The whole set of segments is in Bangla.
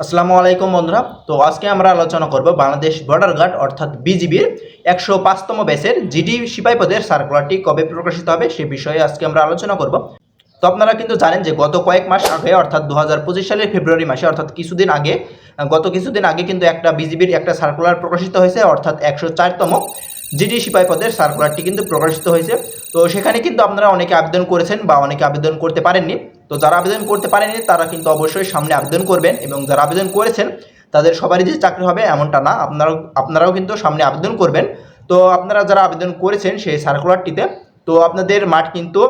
আসসালামু আলাইকুম বন্ধুরা। তো আজকে আমরা আলোচনা করব বাংলাদেশ বর্ডার গার্ড অর্থাৎ বিজিবির একশো পাঁচতম ব্যাচের জিডি সিপাই পদের সার্কুলারটি কবে প্রকাশিত হবে সে বিষয়ে আজকে আমরা আলোচনা করব। তো আপনারা কিন্তু জানেন যে গত কয়েক মাস আগে, অর্থাৎ দু হাজার পঁচিশ সালের ফেব্রুয়ারি মাসে, অর্থাৎ কিছুদিন আগে, গত কিছুদিন আগে কিন্তু একটা বিজিবির একটা সার্কুলার প্রকাশিত হয়েছে, অর্থাৎ একশো চারতম জিডি সিপাই পদের সার্কুলারটি কিন্তু প্রকাশিত হয়েছে। তো সেখানে কিন্তু আপনারা অনেকে আবেদন করেছেন বা অনেকে আবেদন করতে পারেননি। তো যারা আবেদন করতে পারেনি, তারা কিন্তু অবশ্যই সামনে আবেদন করবেন এবং যারা আবেদন করেছেন, তাদের সবারই যে চাকরি হবে এমনটা না। আপনারাও আপনারাও কিন্তু সামনে আবেদন করবেন। তো আপনারা যারা আবেদন করেছেন সেই সার্কুলারটিতে তো আপনাদের মাঠ কিন্তু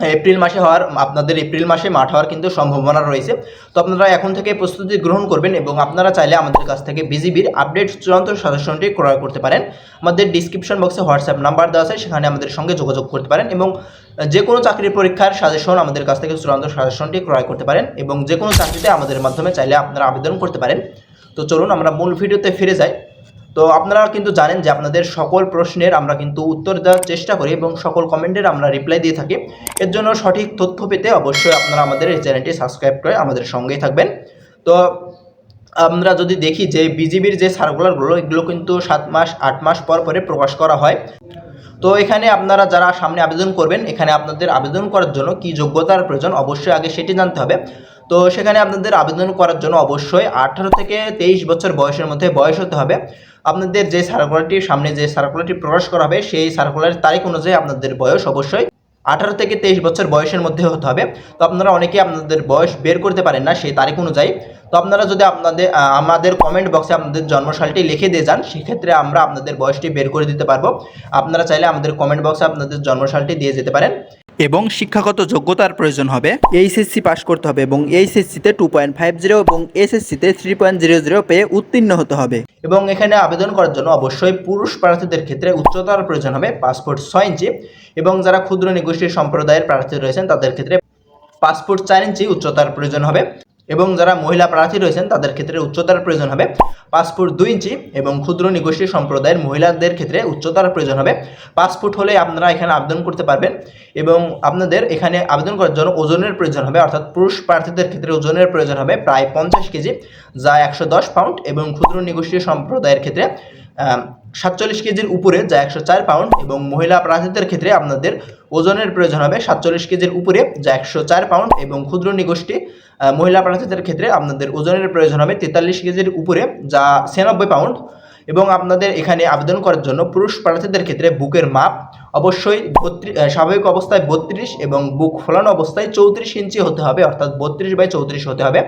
এপ্রিল মাসে হওয়ার, আপনাদের এপ্রিল মাসে মাঠ হওয়ার কিন্তু সম্ভাবনা রয়েছে। তো আপনারা এখন থেকে প্রস্তুতি গ্রহণ করবেন এবং আপনারা চাইলে আমাদের কাছ থেকে বিজিবির আপডেট চূড়ান্ত সাজেশনটি ক্রয় করতে পারেন। আমাদের ডিসক্রিপশন বক্সে হোয়াটসঅ্যাপ নাম্বার দেওয়া আছে, সেখানে আমাদের সঙ্গে যোগাযোগ করতে পারেন এবং যে কোনো চাকরির পরীক্ষার সাজেশন আমাদের কাছ থেকে চূড়ান্ত সাজেশনটি ক্রয় করতে পারেন এবং যে কোনো চাকরিতে আমাদের মাধ্যমে চাইলে আপনারা আবেদন করতে পারেন। তো চলুন আমরা মূল ভিডিওতে ফিরে যাই। তো আপনারা কিন্তু জানেন যে আপনাদের সকল প্রশ্নের আমরা কিন্তু উত্তর দেওয়ার চেষ্টা করি এবং সকল কমেন্টের আমরা রিপ্লাই দিয়ে থাকি। এর জন্য সঠিক তথ্য পেতে অবশ্যই আপনারা আমাদের এই চ্যানেলটি সাবস্ক্রাইব করে আমাদের সঙ্গেই থাকবেন। তো আমরা যদি দেখি যে বিজিবির যে সার্কুলারগুলো এগুলো কিন্তু সাত মাস, আট মাস পর পরে প্রকাশ করা হয়। তো এখানে আপনারা যারা সামনে আবেদন করবেন, এখানে আপনাদের আবেদন করার জন্য কি যোগ্যতার প্রয়োজন অবশ্যই আগে সেটি জানতে হবে। তো সেখানে আপনাদের আবেদন করার জন্য অবশ্যই আঠারো থেকে তেইশ বছর বয়সের মধ্যে বয়স হতে হবে। আপনাদের যে সার্কুলারটি সামনে যে সার্কুলারটি প্রকাশ করা হবে, সেই সার্কুলারের তারিখ অনুযায়ী আপনাদের বয়স অবশ্যই আঠারো থেকে তেইশ বছর বয়সের মধ্যে হতে হবে। তো আপনারা অনেকে আপনাদের বয়স বের করতে পারেন না, সেই তারিখ অনুযায়ী। তো আপনারা যদি আপনাদের আমাদের কমেন্ট বক্সে আপনাদের জন্মসালটি লিখে দিয়ে যান, সেক্ষেত্রে আমরা আপনাদের বয়সটি বের করে দিতে পারব। আপনারা চাইলে আমাদের কমেন্ট বক্সে আপনাদের জন্মসালটি দিয়ে যেতে পারেন। এবং শিক্ষাগত যোগ্যতার প্রয়োজন হবে। এইচএসসি পাশ করতে হবে এবং এইচএসসিতে টু পয়েন্ট ফাইভ জিরো এবং এসএসসিতে থ্রি পয়েন্ট জিরো জিরো পেয়ে উত্তীর্ণ হতে হবে। এবং এখানে আবেদন করার জন্য অবশ্যই পুরুষ প্রার্থীদের ক্ষেত্রে উচ্চতার প্রয়োজন হবে পাসপোর্ট ছয় ইঞ্চি এবং যারা ক্ষুদ্র নিগোষ্ঠী সম্প্রদায়ের প্রার্থী রয়েছেন তাদের ক্ষেত্রে পাসপোর্ট চার ইঞ্চি উচ্চতার প্রয়োজন হবে। এবং যারা মহিলা প্রার্থী রয়েছেন, তাদের ক্ষেত্রে উচ্চতার প্রয়োজন হবে পাসপোর্ট দুই ইঞ্চি এবং ক্ষুদ্র নিগোষ্ঠী সম্প্রদায়ের মহিলাদের ক্ষেত্রে উচ্চতার প্রয়োজন হবে। পাসপোর্ট হলে আপনারা এখানে আবেদন করতে পারবেন এবং আপনাদের এখানে আবেদন করার জন্য ওজনের প্রয়োজন হবে, অর্থাৎ পুরুষ প্রার্থীদের ক্ষেত্রে ওজনের প্রয়োজন হবে প্রায় পঞ্চাশ কেজি, যা একশো দশ পাউন্ড এবং ক্ষুদ্র নিগোষ্ঠী সম্প্রদায়ের ক্ষেত্রে সাতচল্লিশ কেজির উপরে যা একশো চার পাউন্ড এবং মহিলা প্রার্থীদের ক্ষেত্রে আপনাদের ওজনের প্রয়োজন হবে সাতচল্লিশ কেজির উপরে যা একশো চার পাউন্ড এবং ক্ষুদ্র নিগোষ্ঠী মহিলা প্রার্থীদের ক্ষেত্রে আপনাদের ওজনের প্রয়োজন হবে তেতাল্লিশ কেজির উপরে যা ছিয়ানব্বই পাউন্ড এবং আপনাদের এখানে আবেদন করার জন্য পুরুষ প্রার্থীদের ক্ষেত্রে বুকের মাপ অবশ্যই বত্রিশ স্বাভাবিক অবস্থায় বত্রিশ এবং বুক ফোলানো অবস্থায় চৌত্রিশ ইঞ্চি হতে হবে, অর্থাৎ বত্রিশ বাই চৌত্রিশ হতে হবে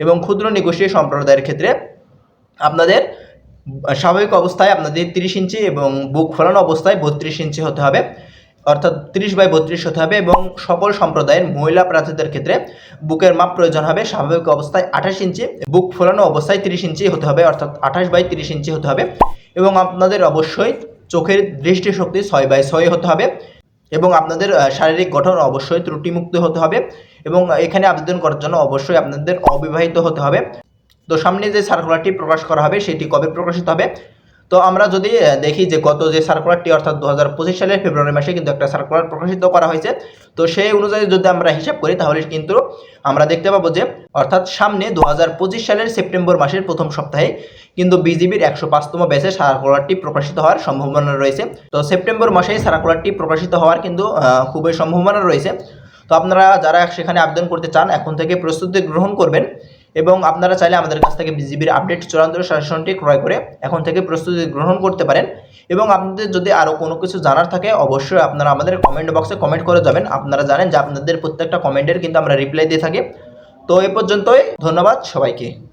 এবং ক্ষুদ্র নিগোষ্ঠী সম্প্রদায়ের ক্ষেত্রে আপনাদের স্বাভাবিক অবস্থায় আপনাদের তিরিশ ইঞ্চি এবং বুক ফোলানো অবস্থায় বত্রিশ ইঞ্চি হতে হবে। অর্থাৎ তিরিশ বাই বত্রিশ হতে হবে এবং সকল সম্প্রদায়ের মহিলা প্রার্থীদের ক্ষেত্রে বুকের মাপ প্রয়োজন হবে। স্বাভাবিক অবস্থায় আঠাশ ইঞ্চি, বুক ফোলানো অবস্থায় তিরিশ ইঞ্চি হতে হবে, অর্থাৎ আঠাশ বাই তিরিশ ইঞ্চি হতে হবে এবং আপনাদের অবশ্যই চোখের দৃষ্টিশক্তি ছয় বাই ছয় হতে হবে এবং আপনাদের শারীরিক গঠন অবশ্যই ত্রুটিমুক্ত হতে হবে এবং এখানে আবেদন করার জন্য অবশ্যই আপনাদের অবিবাহিত হতে হবে। তো সামনে যে সার্কুলারটি প্রকাশ করা হবে, সেটি কবে প্রকাশিত হবে? তো আমরা যদি দেখি যে গত যে সার্কুলারটি অর্থাৎ দু হাজার পঁচিশ সালের ফেব্রুয়ারি মাসে কিন্তু একটা সার্কুলার প্রকাশিত করা হয়েছে। তো সেই অনুযায়ী যদি আমরা হিসাব করি, তাহলে কিন্তু আমরা দেখতে পাবো যে, অর্থাৎ সামনে দু হাজার পঁচিশ সালের সেপ্টেম্বর মাসের প্রথম সপ্তাহে কিন্তু বিজিবির একশো পাঁচতম ব্যাচে সার্কুলারটি প্রকাশিত হওয়ার সম্ভাবনা রয়েছে। তো সেপ্টেম্বর মাসেই সার্কুলারটি প্রকাশিত হওয়ার কিন্তু খুবই সম্ভাবনা রয়েছে। তো আপনারা যারা সেখানে আবেদন করতে চান, এখন থেকে প্রস্তুতি গ্রহণ করবেন। এবং আপনারা চাইলে আমাদের কাছ থেকে বিজিবির আপডেট চূড়ান্ত শাসনটি ক্রয় করে এখন থেকে প্রস্তুতি গ্রহণ করতে পারেন। এবং আপনাদের যদি আরও কোনো কিছু জানার থাকে, অবশ্যই আপনারা আমাদের কমেন্ট বক্সে কমেন্ট করে যাবেন। আপনারা জানেন যে আপনাদের প্রত্যেকটা কমেন্টের কিন্তু আমরা রিপ্লাই দিয়ে থাকি। তো এ পর্যন্তই, ধন্যবাদ সবাইকে।